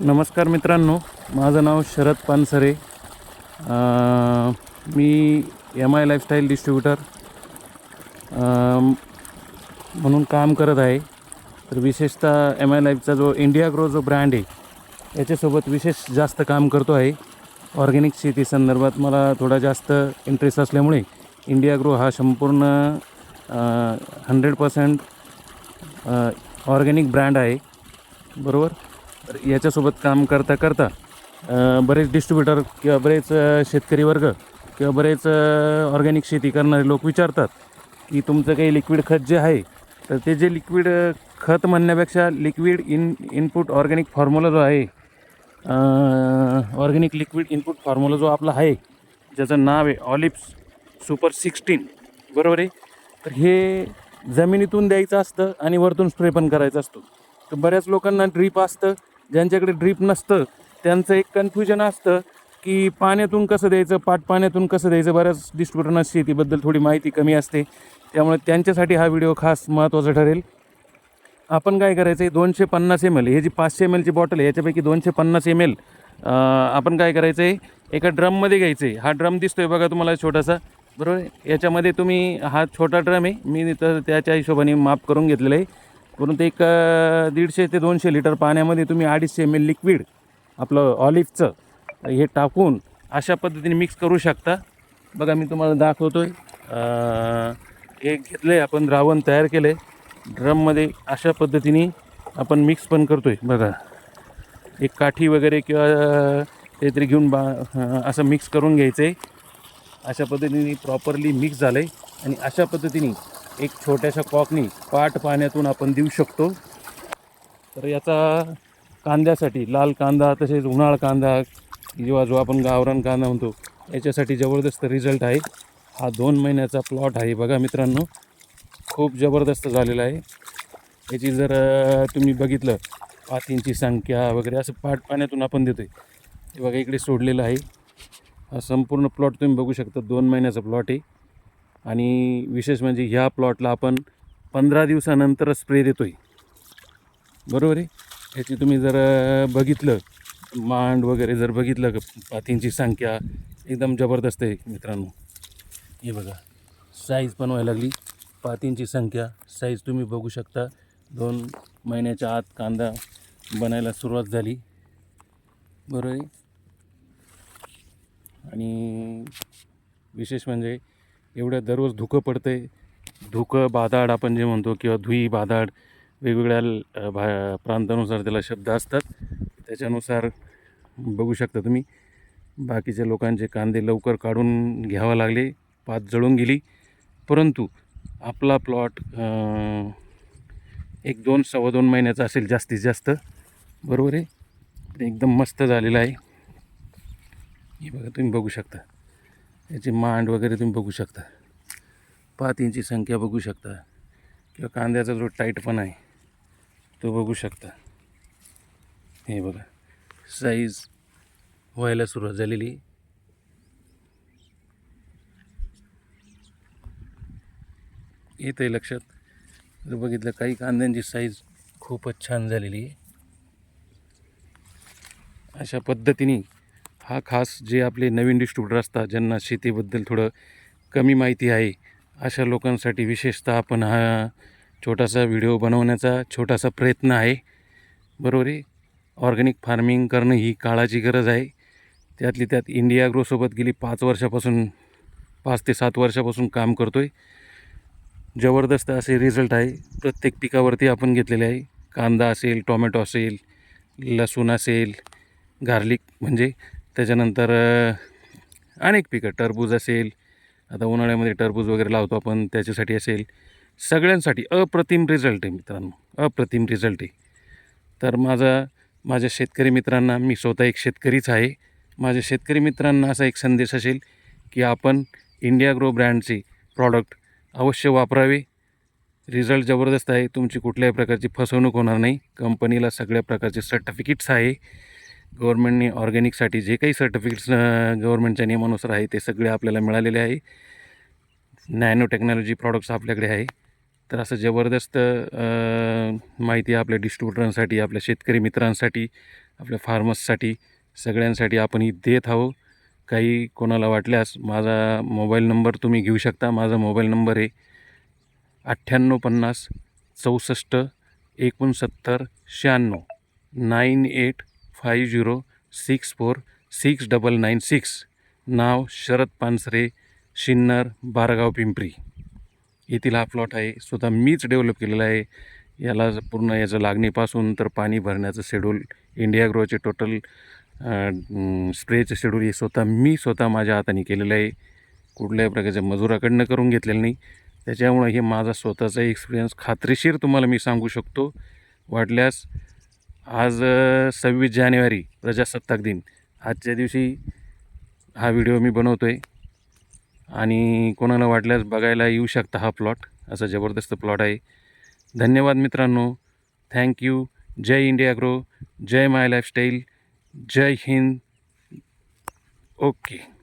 नमस्कार मित्रांनो माझं नाव शरद पानसरे. मी एम आय लाईफस्टाईल डिस्ट्रीब्युटर म्हणून काम करत आहे. तर विशेषतः एम आय लाईफचा जो इंडिया ग्रो जो ब्रँड आहे याच्यासोबत विशेष जास्त काम करतो आहे. ऑर्गॅनिक शेती संदर्भात मला थोडा जास्त इंटरेस्ट असल्यामुळे इंडिया ग्रो हा संपूर्ण हंड्रेड पर्सेंट ऑर्गॅनिक ब्रँड आहे. बरोबर? याच्यासोबत काम करता करता बरेच डिस्ट्रीब्युटर किंवा बरेच शेतकरी वर्ग किंवा बरेच ऑर्गॅनिक शेती करणारे लोक विचारतात की तुमचं काही लिक्विड खत जे आहे तर ते जे लिक्विड खत म्हणण्यापेक्षा liquid in input organic formula जो आहे ऑर्गॅनिक लिक्विड इनपुट फॉर्म्युला जो आपला आहे ज्याचं नाव आहे ऑलिप्स सुपर सिक्स्टीन बरोबर आहे? तर हे जमिनीतून द्यायचं असतं आणि वरतून स्प्रे पण करायचं असतो. तर बऱ्याच लोकांना ड्रीप असतं ज्यांच्याकडे ड्रीप नसतं त्यांचं एक कन्फ्युजन असतं की पाण्यातून कसं द्यायचं पाट पाण्यातून कसं द्यायचं? बऱ्याच डिस्ट्रीब्युटरना शेतीबद्दल थोडी माहिती कमी असते. त्यामुळे त्यांच्यासाठी हा व्हिडिओ खास महत्त्वाचा ठरेल. आपण काय करायचं आहे दोनशे पन्नास एम एल हे जी पाचशे एम एलची बॉटल आहे याच्यापैकी दोनशे पन्नास एम एल आपण काय करायचं आहे एका ड्रममध्ये घ्यायचं आहे हा ड्रम दिसतो आहे बघा तुम्हाला छोटासा. बरोबर? याच्यामध्ये तुम्ही हा छोटा ड्रम आहे मी तर त्याच्या हिशोबाने माप करून घेतलेला आहे. परंतु एक दीडशे ते दोनशे लिटर पाण्यामध्ये तुम्ही अडीचशे एम एल लिक्विड आपलं ऑलिव्हचं हे टाकून अशा पद्धतीने मिक्स करू शकता. बघा मी तुम्हाला दाखवतो आहे हे घेतलं आहे आपण द्रावण तयार केलं आहे ड्रममध्ये अशा पद्धतीने आपण मिक्स पण करतो आहे बघा एक काठी वगैरे किंवा काहीतरी घेऊन बा असं मिक्स करून घ्यायचं आहे अशा पद्धतीने प्रॉपरली मिक्स झालं आहे आणि अशा पद्धतीने एक छोट्याशा कॉकनी पाट पाण्यातून आपण देऊ शकतो. तर याचा कांद्यासाठी लाल कांदा तसेच उन्हाळ कांदा किंवा जो आपण गावरान कांदा म्हणतो याच्यासाठी जबरदस्त रिझल्ट आहे. हा दोन महिन्याचा प्लॉट आहे बघा मित्रांनो. खूप जबरदस्त झालेला आहे. याची जर तुम्ही बघितलं पातींची संख्या वगैरे असं पाट पाण्यातून आपण देतो आहे बघा इकडे सोडलेलं आहे. हा संपूर्ण प्लॉट तुम्ही बघू शकता. दोन महिन्याचा प्लॉट आहे. आणि विशेष म्हणजे ह्या प्लॉटला आपण पंधरा दिवसानंतर स्प्रे देतो आहे बरोबर आहे? ह्याची तुम्ही जर बघितलं मांड वगैरे जर बघितलं का पातींची संख्या एकदम जबरदस्त आहे मित्रांनो. हे बघा साईज पण व्हायला लागली. पातींची संख्या साईज तुम्ही बघू शकता. दोन महिन्याच्या आत कांदा बनायला सुरुवात झाली. बरोबर आहे? आणि विशेष म्हणजे एवढ्या दररोज धुकं पडतं आहे धुकं बादाड आपण जे म्हणतो किंवा धुई बादाड वेगवेगळ्या भा प्रांतानुसार त्याला शब्द असतात. त्याच्यानुसार बघू शकता तुम्ही. बाकीच्या लोकांचे कांदे लवकर काढून घ्यावं लागले पात जळून गेली. परंतु आपला प्लॉट एक दोन सव्वा दोन महिन्याचा असेल जास्तीत जास्त. बरोबर आहे? एकदम मस्त झालेला आहे. हे बघा तुम्ही बघू शकता. याची मांड वगैरे तुम्ही बघू शकता. पातींची संख्या बघू शकता. किंवा कांद्याचा जो टाईटपणा आहे तो बघू शकता. हे बघा. साईज व्हायला सुरुवात झालेली. येत येतं आहे लक्षात. जर बघितलं काही कांद्यांची साईज खूपच छान झालेली आहे. अशा पद्धतीने हा खास जे आपले नवीन डिस्ट्रीब्युटर असतात ज्यांना शेतीबद्दल थोडं कमी माहिती आहे अशा लोकांसाठी विशेषतः आपण हा छोटासा व्हिडिओ बनवण्याचा छोटासा प्रयत्न आहे. बरोबर आहे? ऑर्गॅनिक फार्मिंग करणं ही काळाची गरज आहे. त्यातली त्यात इंडिया ग्रोसोबत गेली पाच वर्षापासून पाच ते सात वर्षापासून काम करतो आहे जबरदस्त असे रिझल्ट आहे. प्रत्येक पिकावरती आपण घेतलेले आहे. कांदा असेल टोमॅटो असेल लसूण असेल गार्लिक म्हणजे त्याच्यानंतर अनेक पिकं टरबूज असेल आता उन्हाळ्यामध्ये टरबूज वगैरे लावतो आपण त्याच्यासाठी असेल. सगळ्यांसाठी अप्रतिम रिझल्ट आहे मित्रांनो अप्रतिम रिझल्ट आहे. तर माझा माझ्या शेतकरी मित्रांना मी स्वतः एक शेतकरीच आहे. माझ्या शेतकरी मित्रांना असा एक संदेश असेल की आपण इंडिया ग्रो ब्रँडचे प्रॉडक्ट अवश्य वापरावे. रिझल्ट जबरदस्त आहे तुमची कुठल्याही प्रकारची फसवणूक होणार नाही. कंपनीला सगळ्या प्रकारचे सर्टिफिकेट्स आहे. गव्हर्मेंटने ऑर्गॅनिकसाठी जे काही सर्टिफिकेट्स गव्हर्मेंटच्या नियमानुसार आहे ते सगळे आपल्याला मिळालेले आहे. नॅनो टेक्नॉलॉजी प्रॉडक्ट्स आपल्याकडे आहे. तर असं जबरदस्त माहिती आपल्या डिस्ट्रीब्युटरांसाठी आपल्या शेतकरी मित्रांसाठी आपल्या फार्मर्ससाठी सगळ्यांसाठी आपण ही देत आहो काही कोणाला वाटल्यास माझा मोबाईल नंबर तुम्ही घेऊ शकता. माझा मोबाईल नंबर आहे अठ्ठ्याण्णव पन्नास चौसष्ट एकोणसत्तर शहाण्णव. Nine eight five zero six four six double nine six. नाव शरद पानसरे शिन्नर बारगाव पिंपरी. येथील हा प्लॉट आहे. स्वतः मीच डेव्हलप केलेला आहे. याला पूर्ण याचं लागणीपासून तर पाणी भरण्याचं शेड्यूल इंडिया ग्रोचे टोटल स्प्रेचं शेड्यूल हे स्वतः मी स्वतः माझ्या हाताने केलेलं आहे. कुठल्याही प्रकारच्या मजुराकडनं करून घेतलेलं नाही. त्याच्यामुळं हे माझा स्वतःचा एक्सपिरियन्स खात्रीशीर तुम्हाला मी सांगू शकतो. वाटल्यास आज सव्वीस जानेवारी प्रजासत्ताक दिन. आजच्या दिवशी हा व्हिडिओ मी बनवतो आहे आणि कोणाला वाटल्यास बघायला येऊ शकता हा प्लॉट. असा जबरदस्त प्लॉट आहे. धन्यवाद मित्रांनो. थँक्यू जय इंडिया ग्रो. जय माय लाईफस्टाईल. जय हिंद. ओके.